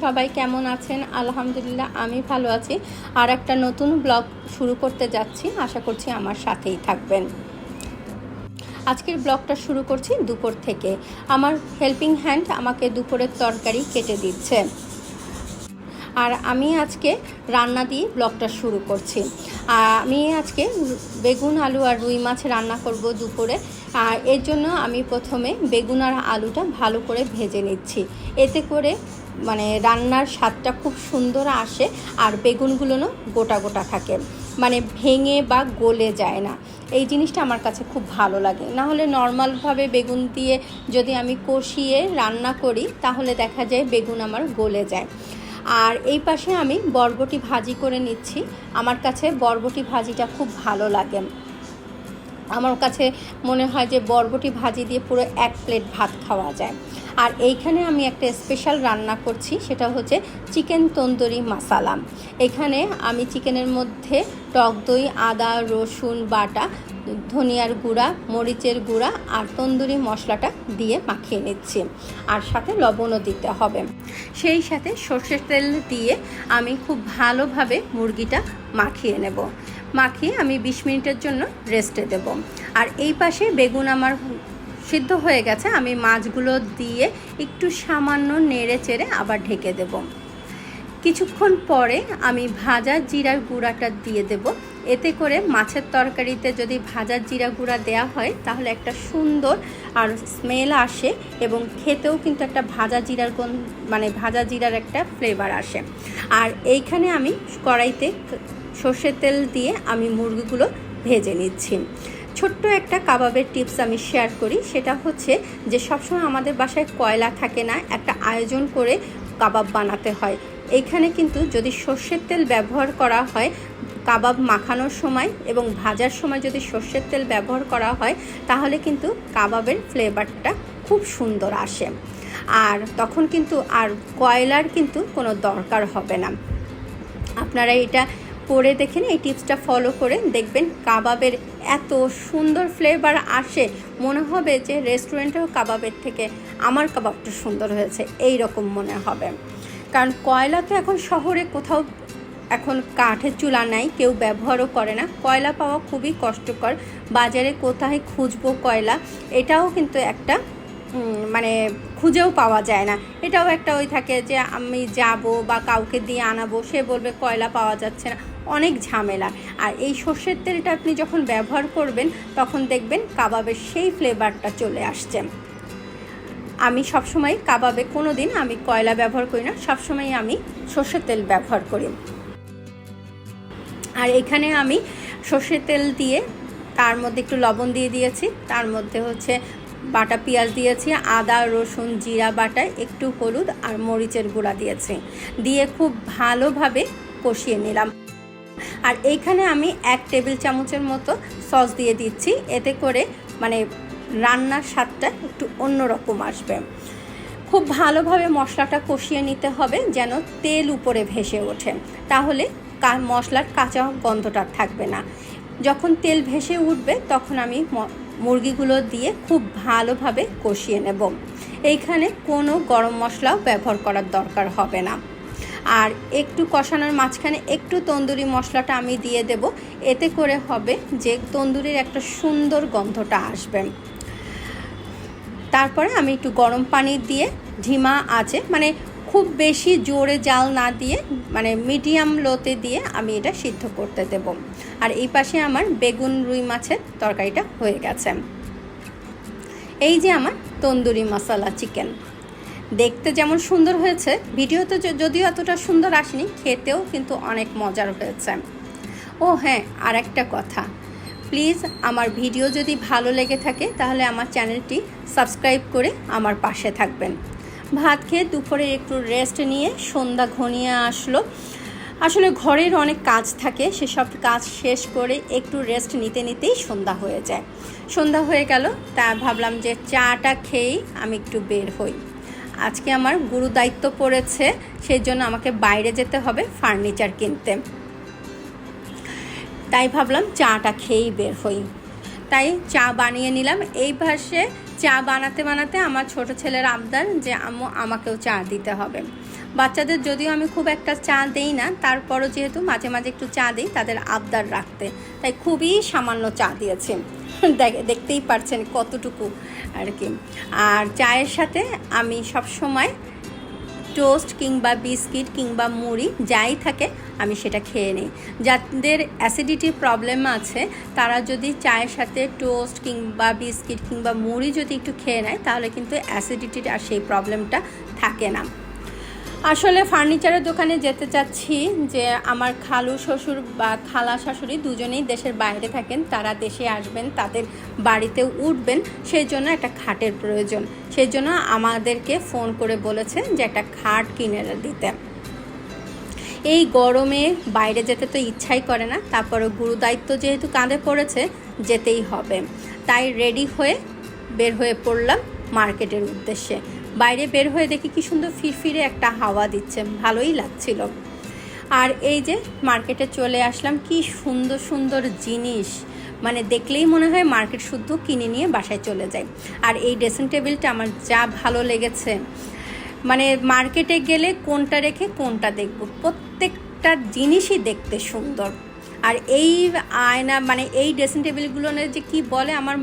সবাই কেমন আছেন? আলহামদুলিল্লাহ, আমি ভালো আছি। আর একটা নতুন ব্লগ শুরু করতে যাচ্ছি। আশা করছি আমার সাথেই থাকবেন। আজকের ব্লগটা শুরু করছি দুপুর থেকে। আমার হেল্পিং হ্যান্ড আমাকে দুপুরের তরকারি কেটে দিচ্ছে। আর আমি আজকে রান্না দিয়ে ব্লগটা শুরু করছি। আমি আজকে বেগুন আলু আর রুই মাছ রান্না করব দুপুরে। আর এর জন্য আমি প্রথমে বেগুন আর আলুটা ভালো করে ভেজে নিচ্ছি। এতে করে মানে রান্নার স্বাদটা খুব সুন্দর আসে আর বেগুনগুলোও গোটা গোটা থাকে। মানে ভেঙে বা গলে যায় না। এই জিনিসটা আমার কাছে খুব ভালো লাগে। না হলে নর্মালভাবে বেগুন দিয়ে যদি আমি কষিয়ে রান্না করি, তাহলে দেখা যায় বেগুন আমার গলে যায়। আর এই পাশে আমি বরবটি ভাজি করে নিচ্ছি। আমার কাছে বরবটি ভাজিটা খুব ভালো লাগে। আমার কাছে মনে হয় যে বরবটি ভাজি দিয়ে পুরো এক প্লেট ভাত খাওয়া যায়। আর এইখানে আমি একটা স্পেশাল রান্না করছি, সেটা হচ্ছে চিকেন তন্দুরি মাসালা। এখানে আমি চিকেনের মধ্যে টক দই, আদা, রসুন, বাটা ধনিয়ার গুঁড়া, মরিচের গুঁড়া আর তন্দুরি মশলাটা দিয়ে মাখিয়ে নিচ্ছি। আর সাথে লবণও দিতে হবে। সেই সাথে সর্ষের তেল দিয়ে আমি খুব ভালোভাবে মুরগিটা মাখিয়ে নেব। মাখিয়ে আমি বিশ মিনিটের জন্য রেস্টে দেব। আর এই পাশে বেগুন আমার সিদ্ধ হয়ে গেছে। আমি মাছগুলো দিয়ে একটু সামান্য নেড়ে চেড়ে আবার ঢেকে দেব। কিছুক্ষণ পরে আমি ভাজা জিরার গুঁড়াটা দিয়ে দেব। এতে করে মাছের তরকারিতে যদি ভাজা জিরা গুঁড়া দেওয়া হয়, তাহলে একটা সুন্দর আর স্মেল আসে এবং খেতেও কিন্তু একটা ভাজা জিরার মানে ভাজা জিরার একটা ফ্লেভার আসে। আর এইখানে আমি কড়াইতে সর্ষের তেল দিয়ে আমি মুরগিগুলো ভেজে নিচ্ছি। ছোট্ট একটা কাবাবের টিপস আমি শেয়ার করি। সেটা হচ্ছে যে সবসময় আমাদের বাসায় কয়লা থাকে না, একটা আয়োজন করে কাবাব বানাতে হয়। এইখানে কিন্তু যদি সর্ষের তেল ব্যবহার করা হয়, কাবাব মাখানোর সময় এবং ভাজার সময় যদি সর্ষের তেল ব্যবহার করা হয়, তাহলে কিন্তু কাবাবের ফ্লেভারটা খুব সুন্দর আসে। আর তখন কিন্তু আর কয়লার কিন্তু কোনো দরকার হবে না। আপনারা এটা করে দেখেন এই টিপসটা ফলো করে দেখবেন, কাবাবের এত সুন্দর ফ্লেভার আসে। মনে হবে যে রেস্টুরেন্টেও কাবাবের থেকে আমার কাবাবটা সুন্দর হয়েছে এই রকম মনে হবে। কারণ কয়লা তো এখন শহরে কোথাও এখন কাঠের চুলা নাই, কেউ ব্যবহারও করে না। কয়লা পাওয়া খুবই কষ্টকর। বাজারে কোথায় খুঁজবো কয়লা? এটাও কিন্তু একটা মানে খুঁজেও পাওয়া যায় না। এটাও একটা ওই থাকে যে আমি যাব বা কাউকে দিয়ে আনাবো, সে বলবে কয়লা পাওয়া যাচ্ছে না। অনেক ঝামেলা। আর এই সর্ষের তেলটা আপনি যখন ব্যবহার করবেন, তখন দেখবেন কাবাবের সেই ফ্লেভারটা চলে আসছে। আমি সবসময় কাবাবে কোনো দিন আমি কয়লা ব্যবহার করি না, সবসময় আমি সর্ষের তেল ব্যবহার করি। আর এখানে আমি সর্ষের তেল দিয়ে তার মধ্যে একটু লবণ দিয়ে দিয়েছি, তার মধ্যে হচ্ছে বাটা পেঁয়াজ দিয়েছি, আদা, রসুন, জিরা বাটা, একটু হলুদ আর মরিচের গুঁড়া দিয়েছি। দিয়ে খুব ভালোভাবে কষিয়ে নিলাম। আর এইখানে আমি এক টেবিল চামচের মতো সস দিয়ে দিচ্ছি, এতে করে মানে রান্নার স্বাদটা একটু অন্যরকম আসবে। খুব ভালোভাবে মশলাটা কষিয়ে নিতে হবে যেন তেল উপরে ভেসে ওঠে। তাহলে মশলার কাঁচা গন্ধটা থাকবে না। যখন তেল ভেসে উঠবে তখন আমি মুরগিগুলো দিয়ে খুব ভালোভাবে কষিয়ে নেব। এইখানে কোনো গরম মশলাও ব্যবহার করার দরকার হবে না। আর একটু কষানোর মাঝখানে একটু তন্দুরি মশলাটা আমি দিয়ে দেব। এতে করে হবে যে তন্দুরির একটা সুন্দর গন্ধটা আসবে। তারপরে আমি একটু গরম পানি দিয়ে ঢিমা আছে মানে খুব বেশি জোরে জাল না দিয়ে মানে মিডিয়াম লোতে দিয়ে আমি এটা সিদ্ধ করতে দেব। আর এই পাশে আমার বেগুন রুই মাছের তরকারিটা হয়ে গেছে। এই যে আমার তন্দুরি মশলা চিকেন। দেখতে যেমন সুন্দর হয়েছে ভিডিওতে যদিও এতটা সুন্দর আসেনি, খেতেও কিন্তু অনেক মজার হয়েছে। ও হ্যাঁ আর একটা কথা। প্লিজ আমার ভিডিও যদি ভালো লেগে থাকে, তাহলে আমার চ্যানেলটি সাবস্ক্রাইব করে আমার পাশে থাকবেন। ভাত খেয়ে দুপুরে একটু রেস্ট নিয়ে সন্ধ্যা ঘনিয়ে আসলো। আসলে ঘরের অনেক কাজ থাকে, সেসব কাজ শেষ করে একটু রেস্ট নিতে নিতেই সন্ধ্যা হয়ে যায়। সন্ধ্যা হয়ে গেল, তা ভাবলাম যে চাটা খেয়েই আমি একটু বের হই। আজকে আমার গুরু দায়িত্ব পড়েছে সেই জন্য আমাকে বাইরে যেতে হবে ফার্নিচার কিনতে। তাই ভাবলাম চাটা খেয়েই বের হই। তাই চা বানিয়ে নিলাম। এই ভাষে চা বানাতে বানাতে আমার ছোট ছেলের আবদার যে, আম্মু, আমাকেও চা দিতে হবে। বাচ্চাদের যদিও আমি খুব একটা চা দেই না, তারপরও যেহেতু মাঝে মাঝে একটু চা দিই, তাদের আবদার রাখতে। তাই খুবই সামান্য চা দিয়েছে। দেখ- দেখতেই পারছেন কতটুকু আর কি। আর চায়ের সাথে আমি সব সময় টোস্ট কিংবা বিস্কিট কিংবা মুড়ি, যাই থাকে, আমি সেটা খেয়ে নিই। যাদের অ্যাসিডিটির প্রবলেম আছে, তারা যদি চায়ের সাথে টোস্ট কিংবা বিস্কিট কিংবা মুড়ি যদি একটু খেয়ে নেয়, তাহলে কিন্তু অ্যাসিডিটির আর সেই প্রবলেমটা থাকে না। আসলে ফার্নিচারের দোকানে যেতে চাচ্ছি যে আমার খালু শ্বশুর বা খালা শাশুড়ি দুজনেই দেশের বাইরে থাকেন, তারা দেশে আসবেন, তাদের বাড়িতে উঠবেন সেই জন্য একটা খাটের প্রয়োজন। সেই জন্য আমাদেরকে ফোন করে বলেছেন যে একটা খাট কিনে দিতে। এই গরমে বাইরে যেতে তো ইচ্ছাই করে না তারপরে গুরু দায়িত্ব যেহেতু কাঁধে পড়েছে, যেতেই হবে। তাই রেডি হয়ে বের হয়ে পড়লাম মার্কেটের উদ্দেশ্যে। বাইরে বের হয়ে দেখি কি সুন্দর ফিরফিরে একটা হাওয়া দিচ্ছে, ভালোই লাগছিল। আর এই যে মার্কেটে চলে আসলাম, কি সুন্দর সুন্দর জিনিস। মানে দেখলেই মনে হয় মার্কেট শুদ্ধ কিনে নিয়ে বাসায় চলে যায় আর এই ড্রেসিং টেবিলটা আমার যা ভালো লেগেছে। মানে মার্কেটে গেলে কোনটা রেখে কোনটা দেখব, প্রত্যেকটা জিনিসই দেখতে সুন্দর। আর এই আয়না মানে এই ড্রেসিং টেবিলগুলো যে কি বলে আমার